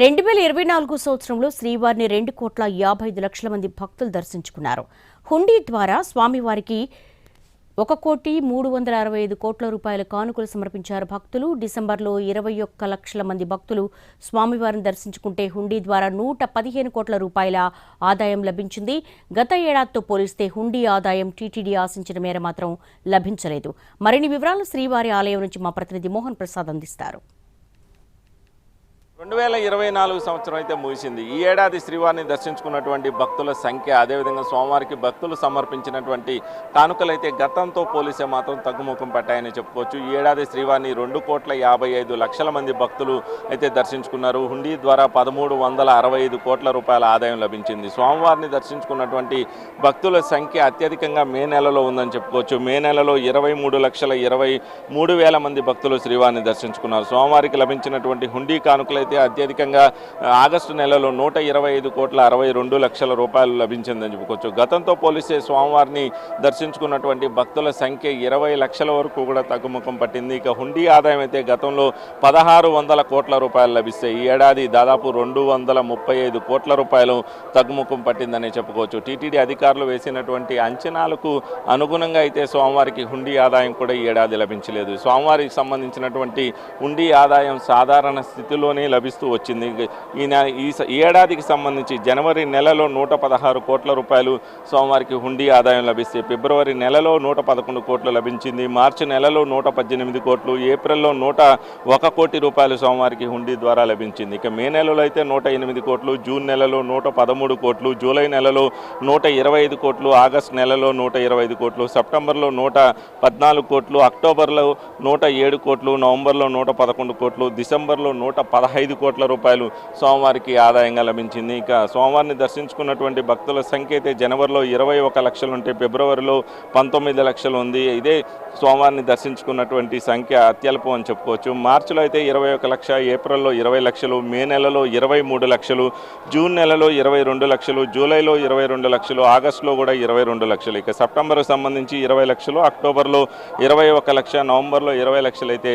రెండు వేల ఇరవై నాలుగు సంవత్సరంలో శ్రీవారిని రెండు కోట్ల యాభై ఐదు లక్షల మంది భక్తులు దర్శించుకున్నారు. హుండీ ద్వారా స్వామివారికి ఒక కోటి మూడు వందల అరవై ఐదు కోట్ల రూపాయల కానుకలు సమర్పించారు భక్తులు. డిసెంబర్లో ఇరవై ఒక్క లక్షల మంది భక్తులు స్వామివారిని దర్శించుకుంటే హుండీ ద్వారా నూట పదిహేను కోట్ల రూపాయల ఆదాయం లభించింది. గత ఏడాదితో పోలిస్తే హుండీ ఆదాయం టీటీడీ ఆశించిన మేర మాత్రం లభించలేదు. మరిన్ని వివరాలు శ్రీవారి ఆలయం నుంచి మా ప్రతినిధి మోహన్ ప్రసాద్ అందిస్తారు. రెండు వేల ఇరవై నాలుగు సంవత్సరం అయితే ముగిసింది. ఈ ఏడాది శ్రీవారిని దర్శించుకున్నటువంటి భక్తుల సంఖ్య అదేవిధంగా సోమవారికి భక్తులు సమర్పించినటువంటి కానుకలు అయితే గతంతో పోలిసే మాత్రం తగ్గుముఖం పట్టాయని చెప్పుకోవచ్చు. ఈ ఏడాది శ్రీవారిని రెండు కోట్ల యాభై ఐదు లక్షల మంది భక్తులు అయితే దర్శించుకున్నారు. హుండీ ద్వారా పదమూడు వందల అరవై ఐదు కోట్ల రూపాయల ఆదాయం లభించింది. స్వామివారిని దర్శించుకున్నటువంటి భక్తుల సంఖ్య అత్యధికంగా మే నెలలో ఉందని చెప్పుకోవచ్చు. మే నెలలో ఇరవై మూడు లక్షల ఇరవై మూడు వేల మంది భక్తులు శ్రీవారిని దర్శించుకున్నారు. స్వామివారికి లభించినటువంటి హుండీ కానుకలు అయితే అత్యధికంగా ఆగస్టు నెలలో నూట ఇరవై ఐదు కోట్ల అరవై రెండు లక్షల రూపాయలు లభించిందని చెప్పుకోవచ్చు. గతంతో పోలిస్తే స్వామివారిని దర్శించుకున్నటువంటి భక్తుల సంఖ్య ఇరవై లక్షల వరకు కూడా తగ్గుముఖం పట్టింది. ఇక హుండీ ఆదాయం అయితే గతంలో పదహారు వందల కోట్ల రూపాయలు లభిస్తాయి ఈ ఏడాది దాదాపు రెండు వందల ముప్పై ఐదు కోట్ల రూపాయలు తగ్గుముఖం పట్టిందని చెప్పుకోవచ్చు. టీటీడీ అధికారులు వేసినటువంటి అంచనాలకు అనుగుణంగా అయితే స్వామివారికి హుండీ ఆదాయం కూడా ఈ ఏడాది లభించలేదు. స్వామివారికి సంబంధించినటువంటి హుండీ ఆదాయం సాధారణ స్థితిలోనే లభిస్తూ వచ్చింది. ఈ ఈ స- ఈ ఏడాదికి సంబంధించి జనవరి నెలలో నూట పదహారు కోట్ల రూపాయలు స్వామివారికి హుండీ ఆదాయం లభిస్తే ఫిబ్రవరి నెలలో నూట పదకొండు కోట్లు లభించింది. మార్చి నెలలో నూట పద్దెనిమిది కోట్లు ఏప్రిల్లో నూట ఒక కోటి రూపాయలు స్వామివారికి హుండీ ద్వారా లభించింది. ఇక మే నెలలో అయితే నూట ఎనిమిది కోట్లు జూన్ నెలలో నూట పదమూడు కోట్లు జూలై నెలలో నూట ఇరవై ఐదు కోట్లు ఆగస్ట్ నెలలో నూట ఇరవై ఐదు కోట్లు సెప్టెంబర్లో నూట పద్నాలుగు కోట్లు అక్టోబర్లో నూట ఏడు కోట్లు నవంబర్లో నూట పదకొండు కోట్లు డిసెంబర్లో నూట పదహైదు కోట్ల రూపాయలు సోమవారికి ఆదాయంగా లభించింది. ఇక సోమవారిని దర్శించుకున్నటువంటి భక్తుల సంఖ్య అయితే జనవరిలో ఇరవై ఒక లక్షలు ఉంటే ఫిబ్రవరిలో పంతొమ్మిది లక్షలు ఉంది. ఇదే సోమవారిని దర్శించుకున్నటువంటి సంఖ్య అత్యల్పం అని చెప్పుకోవచ్చు. మార్చిలో అయితే ఇరవై ఒక లక్ష ఏప్రిల్లో ఇరవై లక్షలు మే నెలలో ఇరవై మూడు లక్షలు జూన్ నెలలో ఇరవై రెండు లక్షలు జూలైలో ఇరవై రెండు లక్షలు ఆగస్టులో కూడా ఇరవై రెండు లక్షలు. ఇక సెప్టెంబర్ సంబంధించి ఇరవై లక్షలు అక్టోబర్లో ఇరవై ఒక లక్ష నవంబర్లో ఇరవై లక్షలు అయితే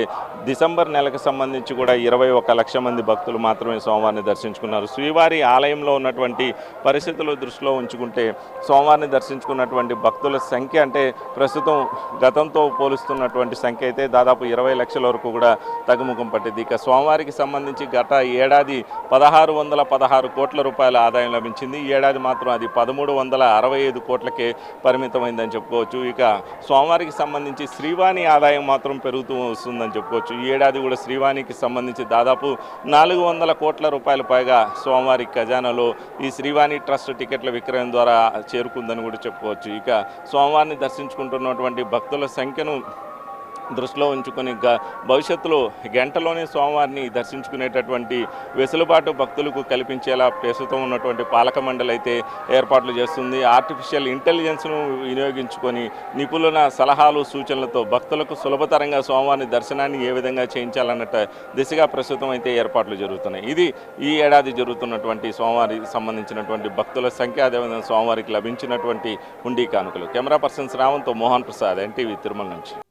డిసెంబర్ నెలకు సంబంధించి కూడా ఇరవై ఒక లక్ష మంది భక్తులు మాత్రమే సోమవారిని దర్శించుకున్నారు. శ్రీవారి ఆలయంలో ఉన్నటువంటి పరిస్థితులు దృష్టిలో ఉంచుకుంటే సోమవారిని దర్శించుకున్నటువంటి భక్తుల సంఖ్య అంటే ప్రస్తుతం గతంతో పోలుస్తున్నటువంటి సంఖ్య అయితే దాదాపు ఇరవై లక్షల వరకు కూడా తగ్గుముఖం పట్టింది. ఇక స్వామివారికి సంబంధించి గత ఏడాది పదహారు వందల పదహారు కోట్ల రూపాయల ఆదాయం లభించింది. ఈ ఏడాది మాత్రం అది పదమూడు వందల అరవై ఐదు కోట్లకే పరిమితమైందని చెప్పుకోవచ్చు. ఇక స్వామివారికి సంబంధించి శ్రీవాణి ఆదాయం మాత్రం పెరుగుతూ వస్తుందని చెప్పుకోవచ్చు. ఈ ఏడాది కూడా శ్రీవాణికి సంబంధించి దాదాపు నాలుగు వందల కోట్ల రూపాయల పైగా సోమవారి ఖజానాలో ఈ శ్రీవాణి ట్రస్ట్ టికెట్ల విక్రయం ద్వారా చేరుకుందని కూడా చెప్పుకోవచ్చు. ఇక సోమవారిని దర్శించుకుంటున్నటువంటి భక్తుల సంఖ్యను దృష్టిలో ఉంచుకొని గ భవిష్యత్తులో గంటలోనే స్వామివారిని దర్శించుకునేటటువంటి వెసులుబాటు భక్తులకు కల్పించేలా ప్రస్తుతం ఉన్నటువంటి పాలక మండలి అయితే ఏర్పాట్లు చేస్తుంది. ఆర్టిఫిషియల్ ఇంటెలిజెన్స్ను వినియోగించుకొని నిపుణుల సలహాలు సూచనలతో భక్తులకు సులభతరంగా స్వామివారిని దర్శనాన్ని ఏ విధంగా చేయించాలన్నట్టు దిశగా ప్రస్తుతం అయితే ఏర్పాట్లు జరుగుతున్నాయి. ఇది ఈ ఏడాది జరుగుతున్నటువంటి స్వామివారికి సంబంధించినటువంటి భక్తుల సంఖ్య అదేవిధంగా స్వామివారికి లభించినటువంటి హుండీ కానుకలు. కెమెరా పర్సన్ శ్రావంతో మోహన్ ప్రసాద్ ఎన్టీవీ తిరుమల నుంచి.